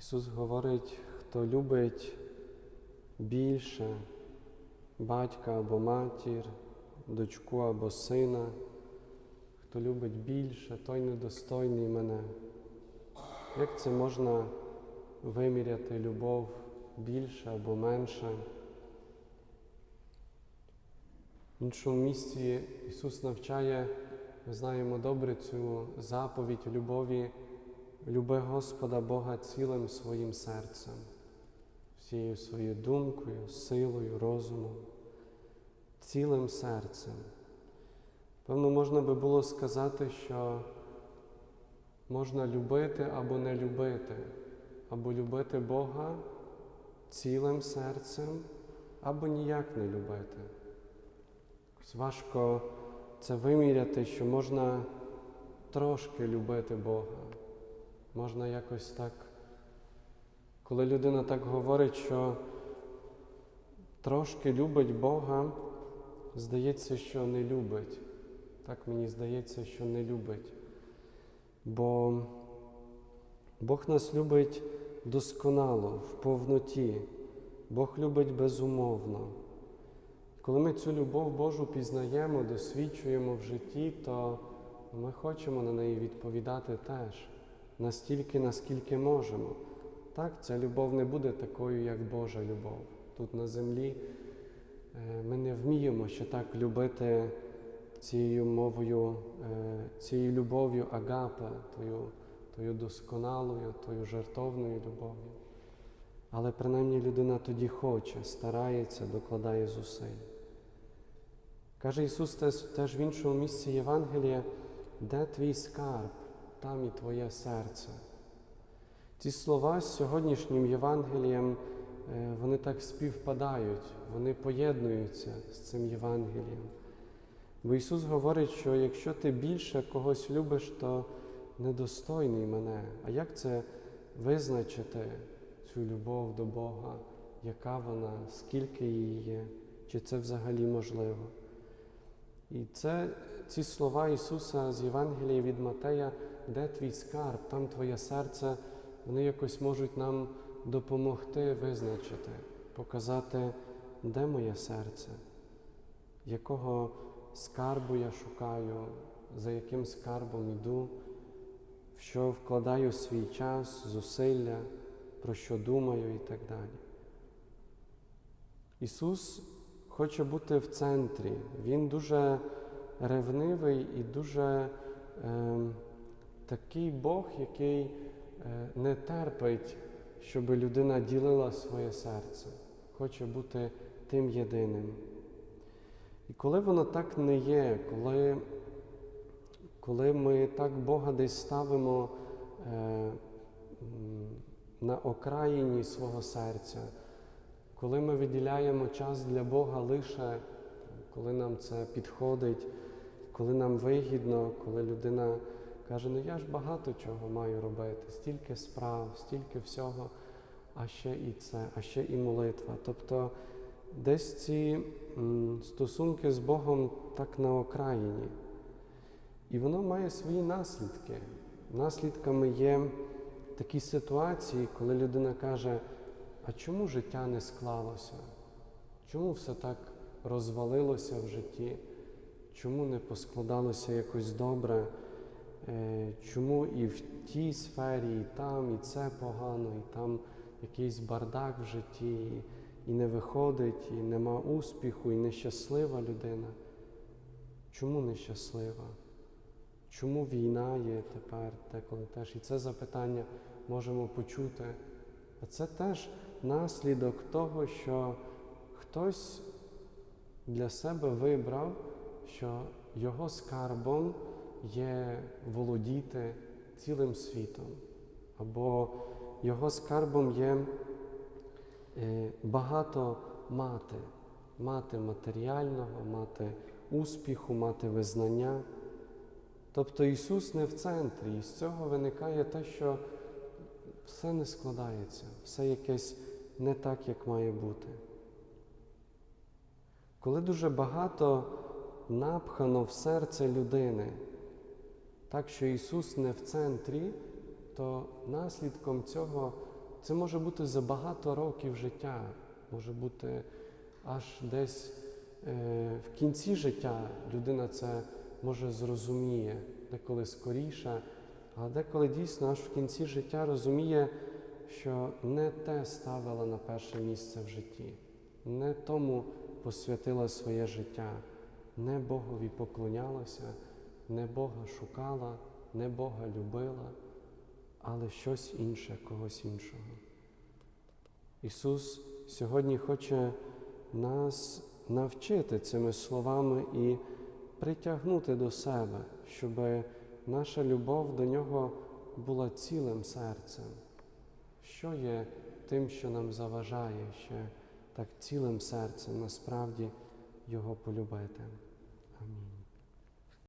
Ісус говорить, хто любить більше батька або матір, дочку або сина, хто любить більше, той недостойний мене. Як це можна виміряти любов більше або менше? В іншому місці Ісус навчає, ми знаємо добре цю заповідь любові, люби Господа Бога цілим своїм серцем, всією своєю думкою, силою, розумом, цілим серцем. Певно, можна би було сказати, що можна любити або не любити, або любити Бога цілим серцем, або ніяк не любити. Важко це виміряти, що можна трошки любити Бога. Можна якось так, коли людина так говорить, що трошки любить Бога, здається, що не любить. Так мені здається, що не любить. Бо Бог нас любить досконало, в повноті. Бог любить безумовно. Коли ми цю любов Божу пізнаємо, досвідчуємо в житті, то ми хочемо на неї відповідати теж настільки, наскільки можемо. Так, ця любов не буде такою, як Божа любов. Тут на землі е, ми не вміємо ще так любити цією мовою, е, цією любов'ю агапе, тою, тою досконалою, тою жертовною любов'ю. Але принаймні людина тоді хоче, старається, докладає зусиль. Каже Ісус теж, теж в іншому місці Євангелія, де твій скарб, там і твоє серце. Ці слова з сьогоднішнім Євангелієм, е, вони так співпадають, вони поєднуються з цим Євангелієм. Бо Ісус говорить, що якщо ти більше когось любиш, то недостойний мене. А як це визначити, цю любов до Бога, яка вона, скільки її є, чи це взагалі можливо? І це ці слова Ісуса з Євангелія від Матея, де твій скарб, там твоє серце, вони якось можуть нам допомогти визначити, показати, де моє серце, якого скарбу я шукаю, за яким скарбом йду, в що вкладаю свій час, зусилля, про що думаю і так далі. Ісус хоче бути в центрі. Він дуже ревнивий і дуже е, такий Бог, який е, не терпить, щоб людина ділила своє серце, хоче бути тим єдиним. І коли воно так не є, коли коли ми так Бога десь ставимо е, на окраїні свого серця, коли ми виділяємо час для Бога лише коли нам це підходить, коли нам вигідно, коли людина каже, ну я ж багато чого маю робити, стільки справ, стільки всього, а ще і це, а ще і молитва. Тобто десь ці стосунки з Богом так на окраїні. І воно має свої наслідки. Наслідками є такі ситуації, коли людина каже, а чому життя не склалося? Чому все так розвалилося в житті? Чому не поскладалося якось добре? Е, Чому і в тій сфері, і там, і це погано, і там якийсь бардак в житті, і, не виходить, і нема успіху, і нещаслива людина? Чому нещаслива? Чому війна є тепер, деколи теж? І це запитання можемо почути. А це теж наслідок того, що хтось для себе вибрав, що його скарбом є володіти цілим світом, або його скарбом є е, багато мати, мати матеріального, мати успіху, мати визнання. Тобто Ісус не в центрі, і з цього виникає те, що все не складається, все якесь не так, як має бути. Коли дуже багато напхано в серце людини, так що Ісус не в центрі, то наслідком цього це може бути за багато років життя, може бути аж десь е, в кінці життя людина це може зрозуміє, деколи скоріше, а деколи дійсно аж в кінці життя розуміє, що не те ставила на перше місце в житті, не тому посвятила своє життя, не Богові поклонялася, не Бога шукала, не Бога любила, але щось інше, когось іншого. Ісус сьогодні хоче нас навчити цими словами і притягнути до себе, щоб наша любов до Нього була цілим серцем. Що є тим, що нам заважає ще так цілим серцем насправді Його полюбити?